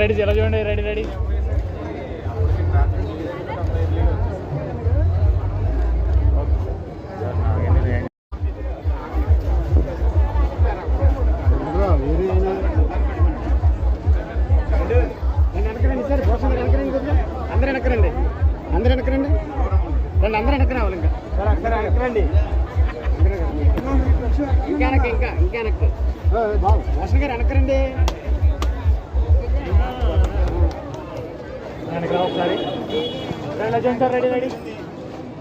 Ready ఎలా చూడండి? Ready ready రండి అందరూ వెనక రావాలి ఇంకా. ఇంకా వెనక ఇంకా ఇంకా వెనక భూషణ్ గారు వెనకరండి వెనక ఒకసారి. ఎలా చూడండి సార్ రెడీ రెడీ.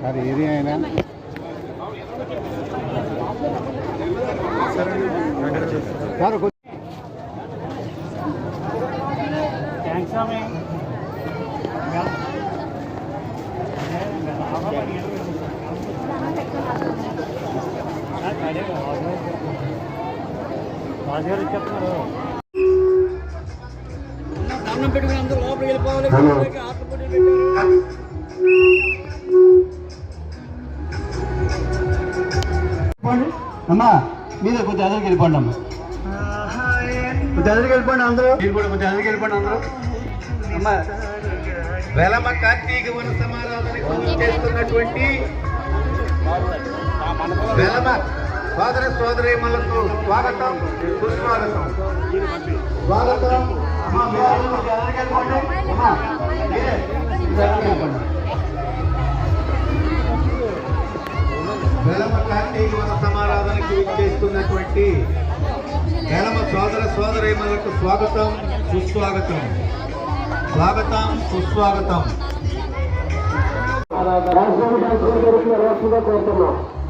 అది ఏది అయినా. సార్ థ్యాంక్స్ దండం పెట్టుకుని అందరూ లోపలికి వెళ్ళిపోవాలి. పెట్టారు. అమ్మా మీద కొంచెం ఎదురుకి వెళ్ళిపోండి అమ్మా. కొంచెం ఎదురుకి వెళ్ళిపోండి అందరూ. మీరు కూడా కొంచెం ఎదురుకి వెళ్ళిపోండి అందరూ. అమ్మా వెలమ కార్తీక వన సమారాధనకు చేస్తున్నటువంటి వెలమ సోదర సోదరీమలకు స్వాగతం సుస్వాగతం. స్వాగతం. అమ్మా మీరు. సమారాధనకు చేస్తున్నటువంటి వేలమ సోదర సోదరీమలకు స్వాగతం సుస్వాగతం. స్వాగతం సుస్వాగతం.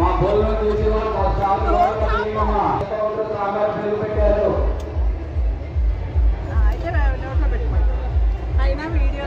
మా బోల్లో చూసి వాళ్ళు చాలా పెట్టారు అయినా వీడియో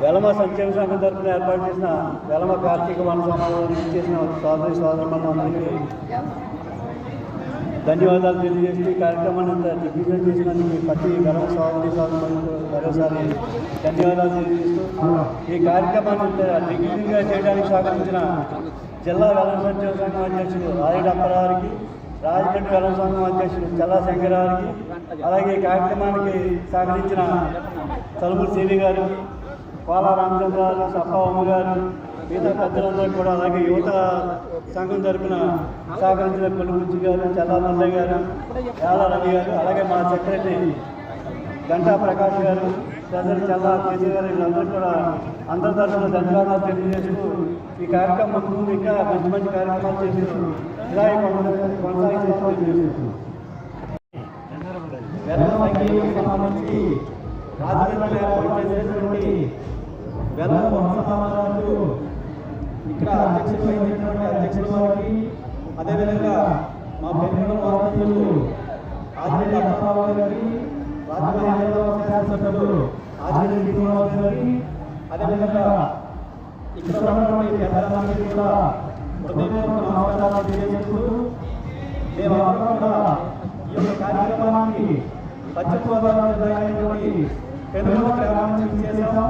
వెలమ సంక్షేమ సంఘం తరఫున ఏర్పాటు చేసిన వెలమ కార్తీక వన సమావేశం చేసిన సోదరి సోదరులందరికీ ధన్యవాదాలు తెలియజేస్తూ ఈ కార్యక్రమాన్ని అంతా దిగ్విజయం చేసినందుకు ప్రతి వెలమ సోదరి సోదరులకు మరోసారి ధన్యవాదాలు తెలియజేస్తూ ఈ కార్యక్రమాన్ని అంతా దిగ్విజయంగా చేయడానికి సహకరించిన జిల్లా వెలమ సంక్షేమ సంఘం అధ్యక్షుడు రాయుడు అప్పారావుకి రాజమండ్రి కళా సంఘం అధ్యక్షుడు చల్లా శంకరావుకి అలాగే కార్యక్రమానికి సహకరించిన తలుపుల శ్రీని గారు పాల రామచంద్రాలు సప్పావమ్మ గారు మిగతా పెద్దలందరూ కూడా అలాగే యువత సంఘం తరపున సహకరించిన కొలుగుజ్జి గారు చల్లా మల్లయ్య గారు యాల రవి గారు అలాగే మా సెక్రటరీ గంటా ప్రకాష్ గారు చంద్ర చల్లా కేసీఆర్ వీళ్ళందరూ కూడా అందరి తరఫున ధన్యవాదాలు తెలియజేస్తూ ఈ కార్యక్రమం ముందు ఇంకా మంచి మంచి కార్యక్రమాలు చేసేస్తూ ఇలా కొనసాగి- కొనసాగించాలని సంబంధించి రాజకీయ చేసినటువంటి వంశ సమాజాలకు ఇక్కడ అధ్యక్షుడు వహించినటువంటి వారికి అదేవిధంగా మా పెద్దల వారసులు ఆదిరెడ్డి అప్పారావు గారికి రాజకీయ శాసనసభ్యులు ఆచార్య శ్రీనివాస్ గారికి అదేవిధంగా ఇక్కడ ప్రజలందరికీ కూడా హృదయపూర్వక నమస్కారాలు తెలియజేసుకుంటూ మేమందరం కూడా ఈ యొక్క కార్యక్రమానికి పశ్చిమ గోదావరి జిల్లా పెనుగొండ గ్రామం నుంచి చేశాం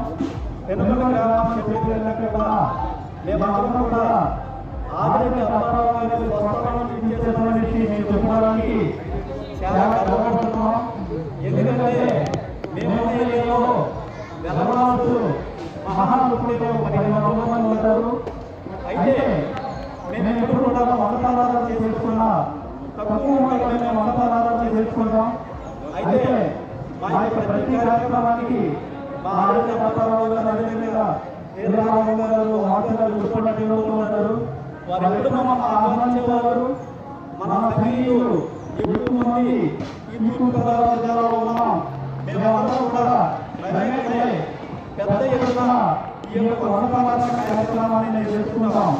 పెనుగొండ గ్రామానికి చెప్పేది కూడా మేమందరం కూడా ఆదరణ అప్పారావు గారి చేసేటువంటి మేము చాలా గర్వపడుతున్నాం. ఎందుకంటే మేము ఏరియాలో వెలవాసు మహానుభుడితో పదిహేను అయితే మేము ఎప్పుడు కూడా మతారాధన చేసుకున్నా తక్కువ మేము మతారాధన చేసుకుంటాం అయితే మా యొక్క ప్రతి కార్యక్రమానికి మా ఆరోగ్య మతారావు అదేవిధంగా వీరరావు గారు చూసుకున్నట్టు ఉంటారు. వారు ఎప్పుడు ఆహ్వానించేవారు మన సైనికులు ఎక్కువ మంది ఈ జిల్లాలో ఉన్నాం మేమందరం కూడా పెద్ద ఎత్తున ఈ యొక్క కార్యక్రమాన్ని నేను చేసుకుంటాం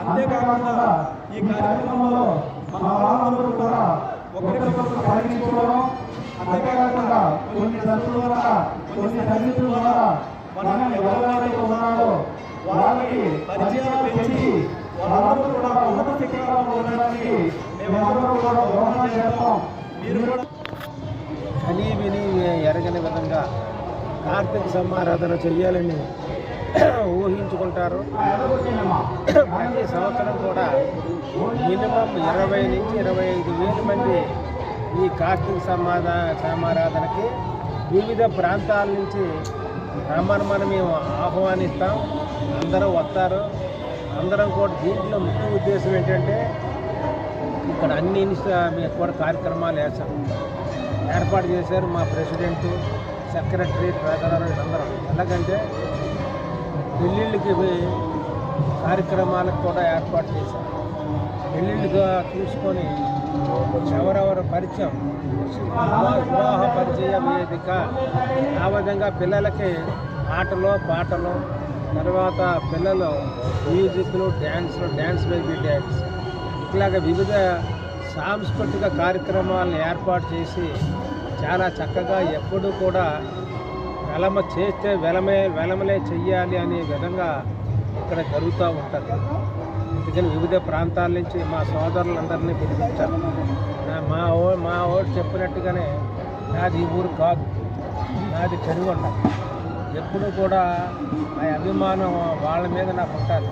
అంతేకాకుండా ఈ కార్యక్రమంలో మన వాళ్ళందరూ కూడా ఒకరికొకరు పరీక్షించుకోవడం అంతేకాకుండా కొన్ని దశల ద్వారా కొన్ని తల్లిదండ్రుల ద్వారా మనం ఎవరైతే ఉన్నారో వాళ్ళకి పరిచయాలు పెంచి వాళ్ళందరూ కూడా ఉన్నత ఉండడానికి మేమందరం కూడా దోహదం చేస్తాం. మీరు కూడా కని విని ఎరగని విధంగా కార్తీక సమారాధన చెయ్యాలని ఊహించుకుంటారు. ప్రతి సంవత్సరం కూడా మినిమం ఇరవై నుంచి ఇరవై ఐదు వేల మంది ఈ కాస్టింగ్ సమాధా సమారాధనకి వివిధ ప్రాంతాల నుంచి రమ్మని మేము ఆహ్వానిస్తాం. అందరూ వస్తారు. అందరం కూడా దీంట్లో ముఖ్య ఉద్దేశం ఏంటంటే ఇక్కడ అన్ని మేము కూడా కార్యక్రమాలు వేస్తాం ఏర్పాటు చేశారు మా ప్రెసిడెంట్ సెక్రటరీ ప్రధాన అందరం. ఎలాగంటే పెళ్ళిళ్ళకి కార్యక్రమాలకు కూడా ఏర్పాటు చేశాం పెళ్ళిళ్ళుగా చూసుకొని ఎవరెవరు పరిచయం వివాహ పరిచయ వేదిక ఆ విధంగా పిల్లలకి ఆటలు పాటలు తర్వాత పిల్లలు మ్యూజిక్లు డ్యాన్స్లు డ్యాన్స్ బేబీ డ్యాన్స్ ఇట్లాగ వివిధ సాంస్కృతిక కార్యక్రమాలను ఏర్పాటు చేసి చాలా చక్కగా ఎప్పుడూ కూడా వెలమ చేస్తే వెలమే వెలమలే చెయ్యాలి అనే విధంగా ఇక్కడ జరుగుతూ ఉంటుంది. అందుకని వివిధ ప్రాంతాల నుంచి మా సోదరులందరినీ పిలిపించారు. మా ఓ మా ఓడు చెప్పినట్టుగానే నాది ఈ ఊరు కాదు. నాది చెరుగొండ ఎప్పుడు కూడా ఆ అభిమానం వాళ్ళ మీద నాకు ఉంటుంది.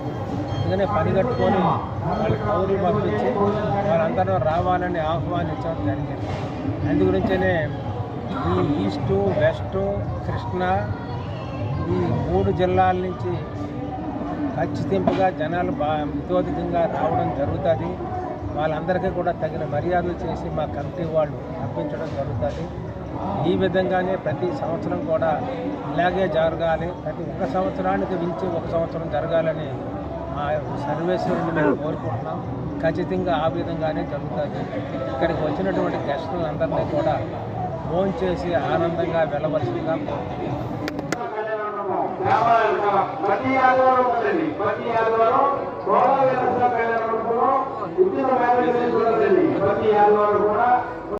అందుకనే పనిగట్టుకొని వాళ్ళ వాళ్ళకి కౌరులు పంపించి వాళ్ళందరూ రావాలని ఆహ్వానించడం జరిగింది. అందు గురించినే ఈ ఈస్టు వెస్టు కృష్ణా ఈ మూడు జిల్లాల నుంచి ఖచ్చితింపుగా జనాలు బా రావడం జరుగుతుంది. వాళ్ళందరికీ కూడా తగిన మర్యాదలు చేసి మా కమిటీ వాళ్ళు పంపించడం జరుగుతుంది. ఈ విధంగానే ప్రతి సంవత్సరం కూడా ఇలాగే జరగాలి. ప్రతి ఒక్క సంవత్సరానికి మించి ఒక సంవత్సరం జరగాలని మా సర్వేశ్వరుని మేము కోరుకుంటున్నాం. ఖచ్చితంగా ఆ విధంగానే జరుగుతుంది. ఇక్కడికి వచ్చినటువంటి గెస్టులందరినీ కూడా ఫోన్ చేసి ఆనందంగా వెళ్ళవలసిందిగా ప్రతి ఆదివారం ఉందండి ప్రతి ఆదివారం ఉచిత ప్రతి ఆదివారం కూడా